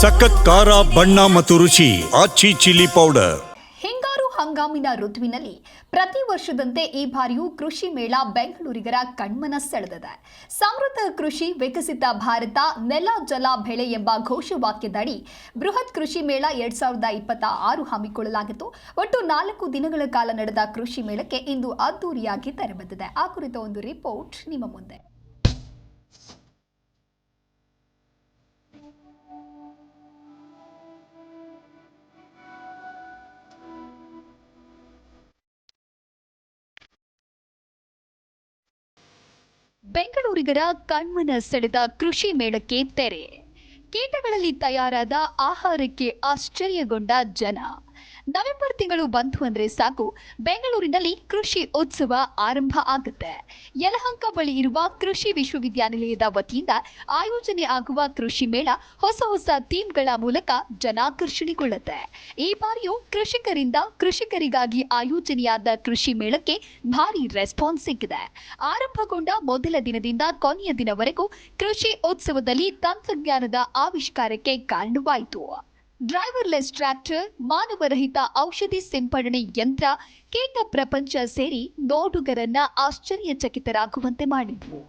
ಸಖತ್ ಖಾರ, ಬಣ್ಣ ಮತ್ತು ರುಚಿ, ಆಚಿ ಚಿಲ್ಲಿ ಪೌಡರ್. ಹಿಂಗಾರು ಹಂಗಾಮಿನ ಋತುವಿನಲ್ಲಿ ಪ್ರತಿ ವರ್ಷದಂತೆ ಈ ಬಾರಿಯೂ ಕೃಷಿ ಮೇಳ ಬೆಂಗಳೂರಿಗರ ಕಣ್ಮನ ಸೆಳೆದಿದೆ. ಸಮೃದ್ಧ ಕೃಷಿ, ವಿಕಸಿತ ಭಾರತ, ನೆಲ, ಜಲ, ಬೆಳೆ ಎಂಬ ಘೋಷವಾಕ್ಯದಡಿ ಬೃಹತ್ ಕೃಷಿ ಮೇಳ ಎರಡ್ ಸಾವಿರದ ಇಪ್ಪತ್ತ ಆರು ಹಮ್ಮಿಕೊಳ್ಳಲಾಗಿತ್ತು. ಒಟ್ಟು ನಾಲ್ಕು ದಿನಗಳ ಕಾಲ ನಡೆದ ಕೃಷಿ ಮೇಳಕ್ಕೆ ಇಂದು ಅದ್ದೂರಿಯಾಗಿ ತೆರೆಬಂದಿದೆ ಆ ಕುರಿತ ಒಂದು ರಿಪೋರ್ಟ್ ನಿಮ್ಮ ಮುಂದೆ. ಬೆಂಗಳೂರಿಗರ ಕಣ್ಮನ ಸೆಳೆದ ಕೃಷಿ ಮೇಳಕ್ಕೆ ತೆರೆ. ಕೀಟಗಳಲ್ಲಿ ತಯಾರಾದ ಆಹಾರಕ್ಕೆ ಆಶ್ಚರ್ಯಗೊಂಡ ಜನ. ನವೆಂಬರ್ ತಿಂಗಳು ಬಂತು ಅಂದ್ರೆ ಸಾಕು. ಬೆಂಗಳೂರಿನಲ್ಲಿ ಕೃಷಿ ಉತ್ಸವ ಆರಂಭ ಆಗುತ್ತೆ. ಯಲಹಂಕ ಬಳಿ ಇರುವ ಕೃಷಿ ವಿಶ್ವವಿದ್ಯಾನಿಲಯದ ವತಿಯಿಂದ ಆಯೋಜನೆ ಆಗುವ ಕೃಷಿ ಮೇಳ ಹೊಸ ಹೊಸ ಥೀಮ್ಗಳ ಮೂಲಕ ಜನಾಕರ್ಷಣೆಗೊಳ್ಳುತ್ತೆ. ಈ ಬಾರಿಯೂ ಕೃಷಿಕರಿಂದ ಕೃಷಿಕರಿಗಾಗಿ ಆಯೋಜನೆಯಾದ ಕೃಷಿ ಮೇಳಕ್ಕೆ ಭಾರಿ ರೆಸ್ಪಾನ್ಸ್ ಸಿಕ್ಕಿದೆ. ಆರಂಭಗೊಂಡ ಮೊದಲ ದಿನದಿಂದ ಕೊನೆಯ ದಿನವರೆಗೂ ಕೃಷಿ ಉತ್ಸವದಲ್ಲಿ ತಂತ್ರಜ್ಞಾನದ ಆವಿಷ್ಕಾರಕ್ಕೆ ಕಾರಣವಾಯಿತು. ಡ್ರೈವರ್ಲೆಸ್ ಟ್ರ್ಯಾಕ್ಟರ್, ಮಾನವರಹಿತ ಔಷಧಿ ಸಿಂಪಡಣೆ ಯಂತ್ರ ಕೀಟ ಪ್ರಪಂಚ ಸೇರಿ ನೋಡುಗರನ್ನ ಆಶ್ಚರ್ಯಚಕಿತರಾಗುವಂತೆ ಮಾಡಿದ್ವು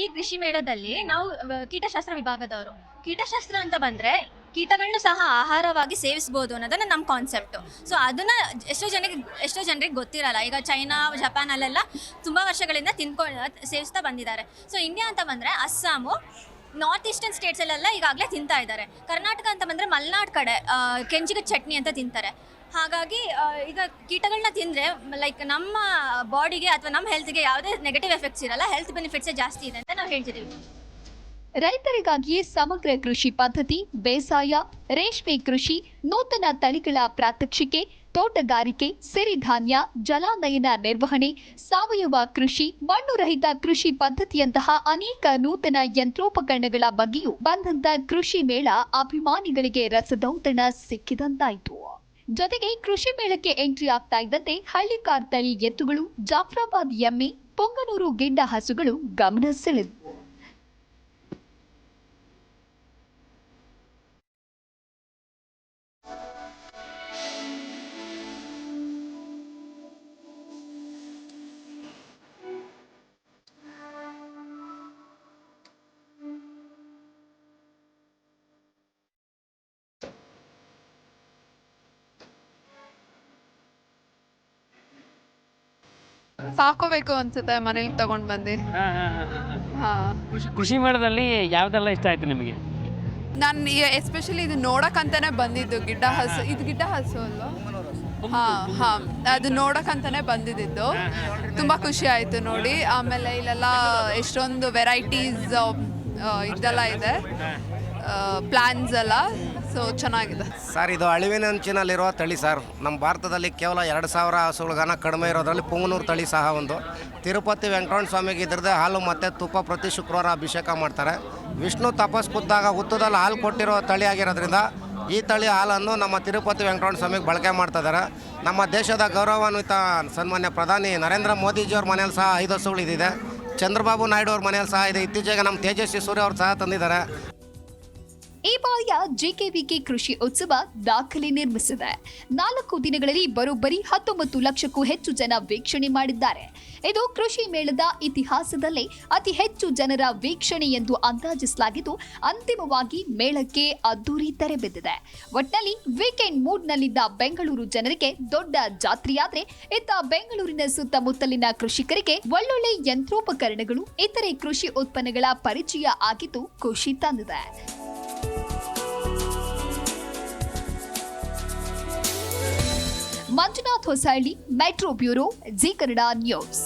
ಈ ಕೃಷಿ ಮೇಳದಲ್ಲಿ ನಾವು ಕೀಟಶಾಸ್ತ್ರ ವಿಭಾಗದವರು. ಕೀಟಶಾಸ್ತ್ರ ಅಂತ ಬಂದ್ರೆ ಕೀಟಗಳನ್ನು ಸಹ ಆಹಾರವಾಗಿ ಸೇವಿಸಬಹುದು ಅನ್ನೋದನ್ನ ನಮ್ಮ ಕಾನ್ಸೆಪ್ಟು ಸೊ ಅದನ್ನ ಎಷ್ಟೋ ಜನಕ್ಕೆ ಎಷ್ಟೋ ಜನರಿಗೆ ಗೊತ್ತಿರಲ್ಲ. ಈಗ ಚೈನಾ ಜಪಾನಲ್ಲೆಲ್ಲ ತುಂಬ ವರ್ಷಗಳಿಂದ ತಿನ್ಕೊಂಡು ಸೇವಿಸ್ತಾ ಬಂದಿದ್ದಾರೆ. ಸೊ ಇಂಡಿಯಾ ಅಂತ ಬಂದರೆ ಅಸ್ಸಾಮು ನಾರ್ತ್ ಈಸ್ಟರ್ನ್ ಸ್ಟೇಟ್ಸಲ್ಲೆಲ್ಲ ಈಗಾಗಲೇ ತಿಂತಾ ಇದ್ದಾರೆ. ಕರ್ನಾಟಕ ಅಂತ ಬಂದರೆ ಮಲೆನಾಡು ಕಡೆ ಕೆಂಚಿಗೆ ಚಟ್ನಿ ಅಂತ ತಿಂತಾರೆ. ಹಾಗಾಗಿ ಈಗ ಕೀಟಗಳನ್ನ ತಿಂದರೆ ಲೈಕ್ ನಮ್ಮ ಬಾಡಿಗೆ ಅಥವಾ ನಮ್ಮ ಹೆಲ್ತ್ಗೆ ಯಾವುದೇ ನೆಗೆಟಿವ್ ಎಫೆಕ್ಟ್ಸ್ ಇರಲ್ಲ ಹೆಲ್ತ್ ಬೆನಿಫಿಟ್ಸೇ ಜಾಸ್ತಿ ಇದೆ ಅಂತ ನಾವು ಹೇಳ್ತಿದ್ದೀವಿ ರೈತರಿಗಾಗಿ ಸಮಗ್ರ ಕೃಷಿ ಪದ್ಧತಿ, ಬೇಸಾಯ, ರೇಷ್ಮೆ ಕೃಷಿ, ನೂತನ ತಳಿಗಳ ಪ್ರಾತ್ಯಕ್ಷಿಕೆ, ತೋಟಗಾರಿಕೆ, ಸಿರಿಧಾನ್ಯ, ಜಲಾನಯನ ನಿರ್ವಹಣೆ, ಸಾವಯವ ಕೃಷಿ ಮಣ್ಣು ರಹಿತ ಕೃಷಿ ಪದ್ಧತಿಯಂತಹ ಅನೇಕ ನೂತನ ಯಂತ್ರೋಪಕರಣಗಳ ಬಗ್ಗೆಯೂ ಬಂದಂತ ಕೃಷಿ ಮೇಳ ಅಭಿಮಾನಿಗಳಿಗೆ ರಸದೌತಣ ಸಿಕ್ಕಿದಂತಾಯಿತು. ಜೊತೆಗೆ ಕೃಷಿ ಮೇಳಕ್ಕೆ ಎಂಟ್ರಿ ಆಗ್ತಾ ಇದ್ದಂತೆ ಹಳ್ಳಿಕಾರ್ ತಳಿ ಎತ್ತುಗಳು, ಜಾಫ್ರಾಬಾದ್ ಎಮ್ಮೆ, ಪೊಂಗನೂರು ಗಿಡ್ಡ ಹಸುಗಳು ಗಮನ ಸೆಳೆದವು ಸಾಕೋಬೇಕು ಅನ್ಸುತ್ತೆ ಮನೇಲಿ ತಗೊಂಡ್ ಬಂದು. ಹಾ, ಕೃಷಿ ಕೃಷಿ ಮೇಳದಲ್ಲಿ ಯಾವ್ದೆಲ್ಲ ಇಷ್ಟ ಆಯ್ತು ನಿಮಗೆ? ನಾನು ಎಸ್ಪೆಷಲಿ ಇದು ನೋಡಕ್ಕಂತಾನೆ ಬಂದಿದ್ದು ಗಿಡ್ಡ ಹಸು. ಇದು ಗಿಡ್ಡ ಹಸು ಅಲ್ವಾ? ಹಾ ಹಾ. ಅದು ನೋಡಕ್ಕಂತಾನೆ ಬಂದಿದ್ದು. ತುಂಬಾ ಖುಷಿ ಆಯ್ತು ನೋಡಿ. ಆಮೇಲೆ ಇಲ್ಲೆಲ್ಲ ಎಷ್ಟೊಂದು ವೆರೈಟೀಸ್ ಇದೆಲ್ಲ ಇದೆ. ಪ್ಲಾನ್ಸ್ ಎಲ್ಲ. ಸೊ ಚೆನ್ನಾಗಿದೆ. ಸರ್ ಇದು ಅಳಿವಿನಂಚಿನಲ್ಲಿರುವ ತಳಿ ಸರ್ ನಮ್ಮ ಭಾರತದಲ್ಲಿ ಕೇವಲ ಎರಡು ಸಾವಿರ ಹಸುಳುಗನ ಕಡಿಮೆ ಇರೋದ್ರಲ್ಲಿ ಪುಂಗನೂರು ತಳಿ ಸಹ ಒಂದು. ತಿರುಪತಿ ವೆಂಕಟರಮಣ ಸ್ವಾಮಿಗೆ ಇದ್ರದ್ದೇ ಹಾಲು ಮತ್ತು ತುಪ್ಪ ಪ್ರತಿ ಶುಕ್ರವಾರ ಅಭಿಷೇಕ ಮಾಡ್ತಾರೆ. ವಿಷ್ಣು ತಪಸ್ ಕುದ್ದಾಗ ಹುತ್ತದಲ್ಲಿ ಹಾಲು ಕೊಟ್ಟಿರೋ ತಳಿ ಆಗಿರೋದ್ರಿಂದ ಈ ತಳಿ ಹಾಲನ್ನು ನಮ್ಮ ತಿರುಪತಿ ವೆಂಕಟರಮಣ ಸ್ವಾಮಿಗೆ ಬಳಕೆ ಮಾಡ್ತಾ ಇದ್ದಾರೆ. ನಮ್ಮ ದೇಶದ ಗೌರವಾನ್ವಿತ ಸನ್ಮಾನ್ಯ ಪ್ರಧಾನಿ ನರೇಂದ್ರ ಮೋದಿಜಿಯವ್ರ ಮನೇಲಿ ಸಹ ಐದು ಹಸುಗಳು ಚಂದ್ರಬಾಬು ನಾಯ್ಡು ಅವ್ರ ಮನೇಲಿ ಸಹ ಇದೆ. ಇತ್ತೀಚೆಗೆ ನಮ್ಮ ತೇಜಸ್ವಿ ಸೂರ್ಯ ಅವ್ರು ಸಹ ತಂದಿದ್ದಾರೆ. ಈ ಬಾರಿಯ ಜಿಕೆವಿಕೆ ಕೃಷಿ ಉತ್ಸವ ದಾಖಲೆ ನಿರ್ಮಿಸಿದೆ. ನಾಲ್ಕು ದಿನಗಳಲ್ಲಿ ಬರೋಬ್ಬರಿ ಹತ್ತೊಂಬತ್ತು ಲಕ್ಷಕ್ಕೂ ಹೆಚ್ಚು ಜನ ವೀಕ್ಷಣೆ ಮಾಡಿದ್ದಾರೆ. ಇದು ಕೃಷಿ ಮೇಳದ ಇತಿಹಾಸದಲ್ಲೇ ಅತಿ ಹೆಚ್ಚು ಜನರ ವೀಕ್ಷಣೆ ಎಂದು ಅಂದಾಜಿಸಲಾಗಿದ್ದು, ಅಂತಿಮವಾಗಿ ಮೇಳಕ್ಕೆ ಅದ್ದೂರಿ ತೆರೆ ಬಿದ್ದಿದೆ ಒಟ್ನಲ್ಲಿ ವೀಕೆಂಡ್ ಮೂಡ್ನಲ್ಲಿದ್ದ ಬೆಂಗಳೂರು ಜನರಿಗೆ ದೊಡ್ಡ ಜಾತ್ರೆಯಾದ್ರೆ, ಇತ್ತ ಬೆಂಗಳೂರಿನ ಸುತ್ತಮುತ್ತಲಿನ ಕೃಷಿಕರಿಗೆ ಒಳ್ಳೊಳ್ಳೆ ಯಂತ್ರೋಪಕರಣಗಳು, ಇತರೆ ಕೃಷಿ ಉತ್ಪನ್ನಗಳ ಪರಿಚಯ ಆಗಿದ್ದು ಖುಷಿ ತಂದಿದೆ. Manjunath Hosalli metro bureau Zee Kannada news.